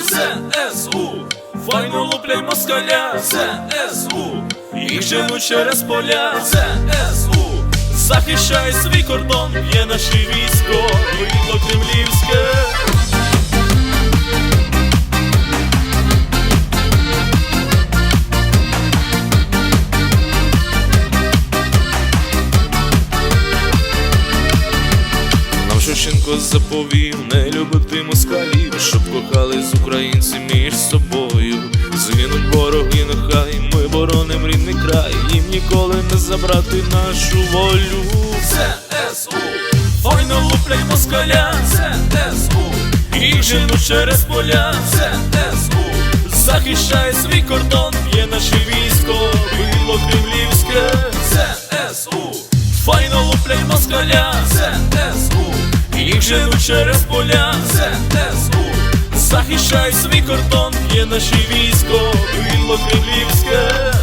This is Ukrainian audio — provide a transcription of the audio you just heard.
ЗСУ, файно лупляй москаля, ЗСУ, їх женуть через поля, ЗСУ, захищай свій кордон, є наше військо, бидло кремлівське. Нам заповів не любити москалів, щоб кохали з українці між собою. Згинуть вороги, нехай ми бороним рідний край, їм ніколи не забрати нашу волю. ЗСУ, файно лупляй москаля, ЗСУ, їх женуть через поля, ЗСУ, захищай свій кордон, є наше військо, било кремлівське, ЗСУ, файно лупляй москаля, ЗСУ, їх женуть через поля, ЗСУ, захищай свій кордон, є наше військо, било кремлівське.